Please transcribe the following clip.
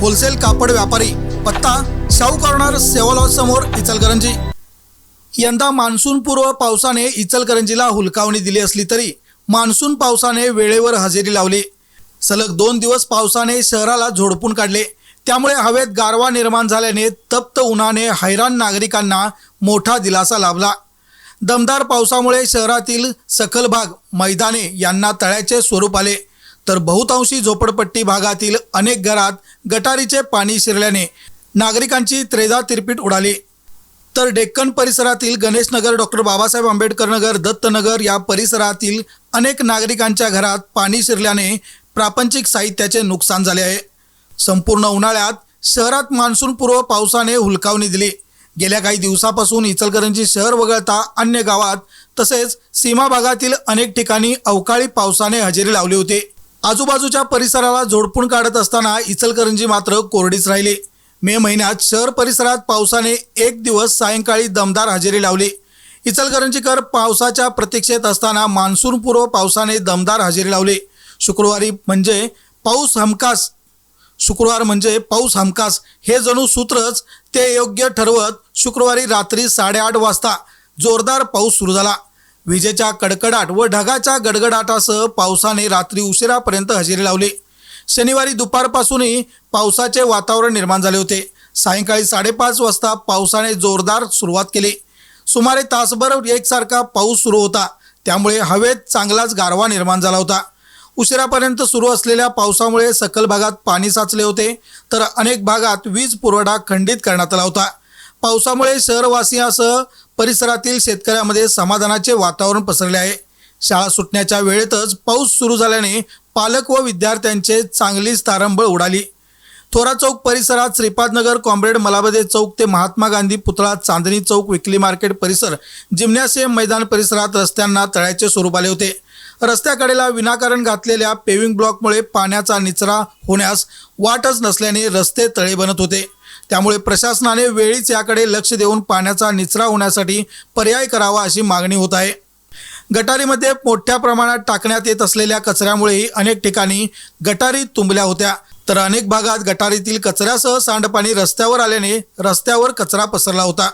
Wholesale कापड व्यापारी पत्ता शाहू कॉर्नर सेवा समोर इचलकरंजी. यंदा मान्सूनपूर्व पावसाने इचलकरंजीला हुलकावणी दिली असली तरी मान्सून पावसाने वेळेवर हजेरी लावली. सलग दोन दिवस पावसाने शहराला झोडपून काढले. त्यामुळे हवेत गारवा निर्माण झाल्याने तप्त उन्हाने हैराण नागरिकांना मोठा दिलासा लाभला. दमदार पावसामुळे शहरातील सखल भाग मैदाने यांना तळ्याचे स्वरूप आले. तर बहुतांशी झोपडपट्टी भागातील अनेक घरात गटारीचे पाणी शिरल्याने नागरिकांची त्रेजा तिरपीट उडाली. तर डेक्कन परिसरातील गणेशनगर डॉक्टर बाबासाहेब आंबेडकर नगर दत्तनगर या परिसरातील अनेक नागरिकांच्या घरात पाणी शिरल्याने प्रापंचिक साहित्याचे नुकसान झाले आहे. संपूर्ण उन्हाळ्यात शहरात मान्सूनपूर्व पावसाने हुलकावणी दिली. गेल्या काही दिवसापासून इचलकरंजी शहर वगळता अन्य गावात तसेच सीमा भागातील अनेक ठिकाणी अवकाळी पावसाने हजेरी लावली होती. आजूबाजूच्या परिसराला झोडपून काढत असताना इचलकरंजी मात्र कोरडीच राहिली. मे महिन्यात शहर परिसरात पावसाने एक दिवस सायंकाळी दमदार हजेरी लावली. इचलकरंजीकर पावसाच्या प्रतीक्षेत असताना मान्सूनपूर्व पावसाने दमदार हजेरी लावली. शुक्रवारी म्हणजे पाऊस हमखास शुक्रवार म्हणजे पाऊस हमखास हे जणू सूत्रच ते योग्य ठरवत शुक्रवारी रात्री साडेआठ वाजता जोरदार पाऊस सुरू झाला. विजेच्या कडकडाट व ढगाच्या गडगडाटासह पावसाने रात्री उशिरापर्यंत हजेरी लावली. शनिवारी दुपारपासूनही पावसाचे वातावरण निर्माण झाले होते. सायंकाळी साडेपाच वाजता पावसाने जोरदार सुरुवात केली. सुमारे तासभर एकसारखा पाऊस सुरू होता. त्यामुळे हवेत चांगलाच गारवा निर्माण झाला होता. उशिरापर्यंत सुरू असलेल्या पावसामुळे सकल भागात पाणी साचले होते तर अनेक भागात वीज पुरवठा खंडित करण्यात आला होता. पावसामुळे शहरवासियांसह परिसरातील शेतकऱ्यामध्ये समाधानाचे वातावरण पसरले आहे. शाळा सुटण्याच्या वेळेतच पाऊस सुरू झाल्याने पालक व विद्यार्थ्यांचे चांगलीच तारंबळ उडाली. थोरा चौक परिसरात श्रीपादनगर कॉम्रेड मलाबदे चौक ते महात्मा गांधी पुतळा चांदणी चौक विकली मार्केट परिसर जिम्नॅसियम मैदान परिसरात रस्त्यांना तळ्याचे स्वरूप आले होते. रस्त्याकडेला विनाकारण घातलेल्या पेविंग ब्लॉकमुळे पाण्याचा निचरा होण्यास वाटच नसल्याने रस्ते तळे बनत होते. त्यामुळे प्रशासनाने वेळीच याकडे लक्ष देऊन पाण्याचा निचरा होण्यासाठी पर्याय करावा अशी मागणी होत आहे. गटारीमध्ये मोठ्या प्रमाणात टाकण्यात येत असलेल्या कचऱ्यामुळेही अनेक ठिकाणी गटारी तुंबल्या होत्या. तर अनेक भागात गटारीतील कचऱ्यासह सांडपाणी रस्त्यावर आल्याने रस्त्यावर कचरा पसरला होता.